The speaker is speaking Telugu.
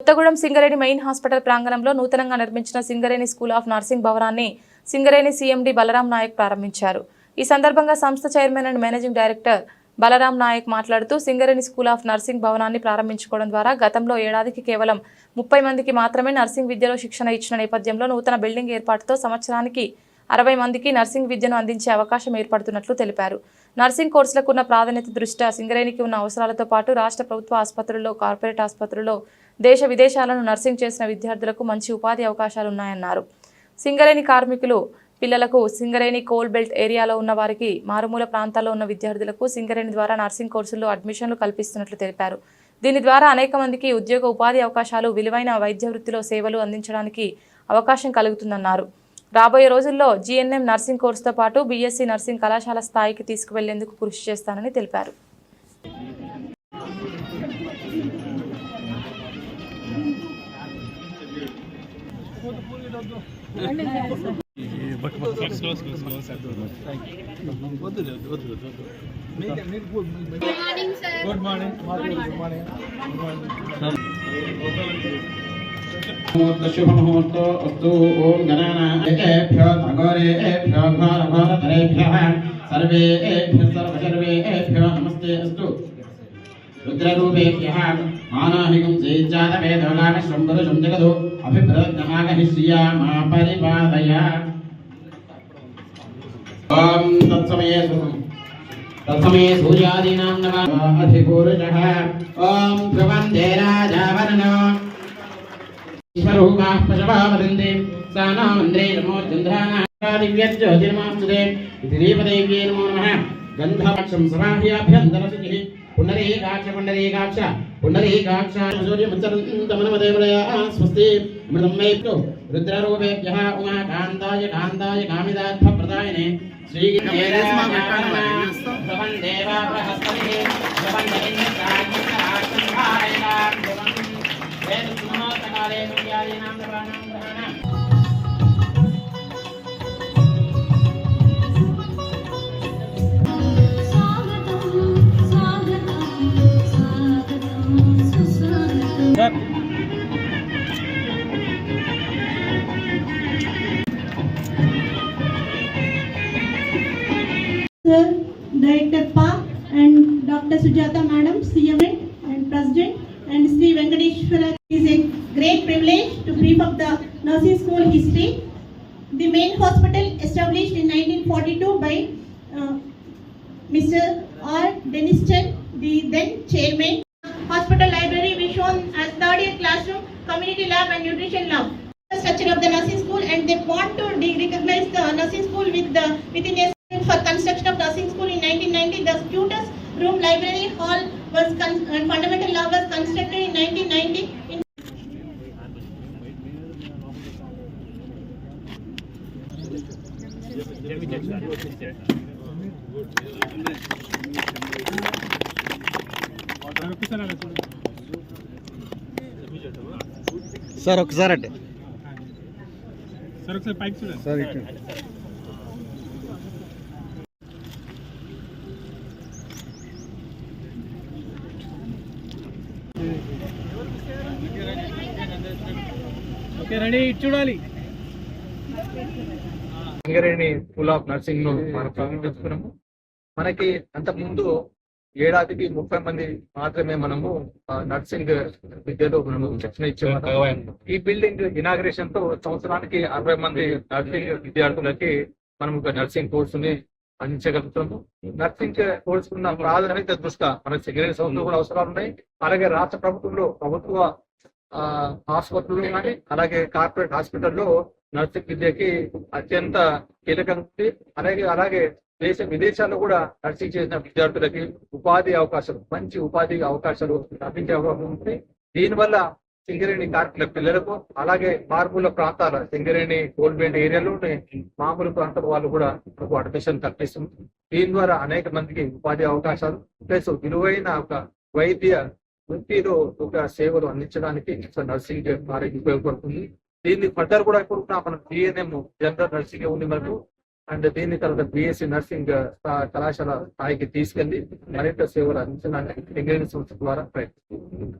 కొత్తగూడెం సింగరేణి మెయిన్ హాస్పిటల్ ప్రాంగణంలో నూతనంగా నిర్మించిన సింగరేణి స్కూల్ ఆఫ్ నర్సింగ్ భవనాన్ని సింగరేణి సీఎండీ బలరాం నాయక్ ప్రారంభించారు. ఈ సందర్భంగా సంస్థ chairman and managing director Balram Naik మాట్లాడుతూ సింగరేణి స్కూల్ ఆఫ్ నర్సింగ్ భవనాన్ని ప్రారంభించుకోవడం ద్వారా గతంలో ఏడాదికి కేవలం ముప్పై మందికి మాత్రమే నర్సింగ్ విద్యలో శిక్షణ ఇచ్చిన నేపథ్యంలో నూతన బిల్డింగ్ ఏర్పాటుతో సంవత్సరానికి అరవై మందికి నర్సింగ్ విద్యను అందించే అవకాశం ఏర్పడుతున్నట్లు తెలిపారు. నర్సింగ్ కోర్సులకు ఉన్న ప్రాధాన్యత దృష్ట్యా సింగరేణికి ఉన్న అవసరాలతో పాటు రాష్ట్ర ప్రభుత్వ ఆసుపత్రుల్లో కార్పొరేట్ ఆసుపత్రుల్లో దేశ విదేశాలను నర్సింగ్ చేసిన విద్యార్థులకు మంచి ఉపాధి అవకాశాలు ఉన్నాయన్నారు. సింగరేణి కార్మికులు పిల్లలకు సింగరేణి కోల్ బెల్ట్ ఏరియాలో ఉన్న వారికి మారుమూల ప్రాంతాల్లో ఉన్న విద్యార్థులకు సింగరేణి ద్వారా నర్సింగ్ కోర్సుల్లో అడ్మిషన్లు కల్పిస్తున్నట్లు తెలిపారు. దీని ద్వారా అనేక మందికి ఉద్యోగ ఉపాధి అవకాశాలు విలువైన వైద్య వృత్తిలో సేవలు అందించడానికి అవకాశం కలుగుతుందన్నారు. రాబోయే రోజుల్లో జీఎన్ఎం నర్సింగ్ కోర్సుతో పాటు బీఎస్సీ నర్సింగ్ కళాశాల స్థాయికి తీసుకువెళ్ళేందుకు కృషి చేస్తానని తెలిపారు. గుడ్ మార్నింగ్ గుడ్ మార్నింగ్ मुहूर्त शुभ मुहूर्त अस्तु ओम गणानाभ्यो भगोरेभ्यो घोर घोर तरेभ्यः सर्वेभ्य सर्व सर्वेभ्यो नमस्ते अस्तु। रुद्ररूपेभ्यः मानाहिगुं सेज्जातवेदो नाम शम्भुर शम्जगदो अभिप्रदमागहिष्या मा परिपादय ॐ तत्समये तत्समये सूर्यादीनां नमः। अधिपूरुषः ॐ ध्रुवन्दे राजावरणो విశ్వరూపా పశవావదందే సానామందే నమో చంద్రానాదివ్యజ్యోతిర్మాస్తుదే దిలీపదేవ్యే నమో నమః. గంధవక్షం సమాహ్యాభ్యంతరసిః పుండరీకాక్ష పుండరీకాక్ష పుండరీకాక్ష సూర్యముచ్చరంతమనమదేవలయా స్వస్తి. అమృతం మేత్తు. రుద్రరూపేభ్యః ఉమా కాంతాయ కాంతాయ కామిదార్థప్రదాయనే. శ్రీ దేవాహస్తమే Dr. Sujata Madam, CM and President and Sri Venkateshwara. It is a great privilege to brief up the nursing school history. The main hospital established in 1942 by uh, Mr. R. Deniston, the then chairman. Hospital library we shown as third year classroom, community lab and nutrition lab. The structure of the nursing school and they want to recognize the nursing school with the within a for construction of nursing school in 1990 the tutors room library hall was con- and fundamental lab was constructed in 1990 in ఒక్కసారి అలా చూడు. సార్ ఒకసారి అంటే సార్ ఒకసారి పైకి చూడండి సార్ ఇక్కడ చూడాలి. సింగరేణి స్కూల్ ఆఫ్ నర్సింగ్ను మనం ప్రారంభించుకున్నాము. మనకి అంతకుముందు ఏడాదికి ముప్పై మంది మాత్రమే మనము నర్సింగ్ విద్యలో మనము శిక్షణ ఇచ్చేవాళ్ళం. ఈ బిల్డింగ్ ఇనాగ్రేషన్తో సంవత్సరానికి అరవై మంది నర్సింగ్ విద్యార్థులకి మనం ఒక నర్సింగ్ కోర్సుని అందించగలుగుతాము నర్సింగ్ కోర్సు ఉన్న ప్రాధాన్యత దృష్ట్యా మన సింగరేణి సంస్థలు కూడా అవసరాలు ఉన్నాయి. అలాగే రాష్ట్ర ప్రభుత్వంలో ప్రభుత్వ ఆసుపత్రులు కానీ అలాగే కార్పొరేట్ హాస్పిటల్లో నర్సింగ్ విద్యకి అత్యంత కీలకంగా ఉంది. అలాగే అలాగే దేశ విదేశాల్లో కూడా నర్సింగ్ చేసిన విద్యార్థులకి ఉపాధి అవకాశాలు మంచి ఉపాధి అవకాశాలు లభించే అవకాశం ఉంది. దీనివల్ల సింగరేణి కార్మికుల పిల్లలకు అలాగే మార్పుల ప్రాంతాల సింగరేణి గోల్బెండ్ ఏరియాలో మామూలు ప్రాంతాల వాళ్ళు కూడా మనకు అడ్మిషన్ కల్పిస్తుంది. దీని ద్వారా అనేక మందికి ఉపాధి అవకాశాలు ప్లస్ విలువైన ఒక వైద్య ఎంపీలో ఒక సేవలు అందించడానికి నర్సింగ్ వారికి ఉపయోగపడుతుంది. దీన్ని ఫర్దర్ కూడా ఇప్పుడు మనం బిఎన్ఎం జనరల్ నర్సింగ్ ఉంది మనకు. అండ్ దీని తర్వాత బిఎస్సి నర్సింగ్ కళాశాల స్థాయికి తీసుకెళ్ళి మరింత సేవలు అందించడానికి సింగరేణి సంస్థ ద్వారా ప్రయత్నిస్తుంది.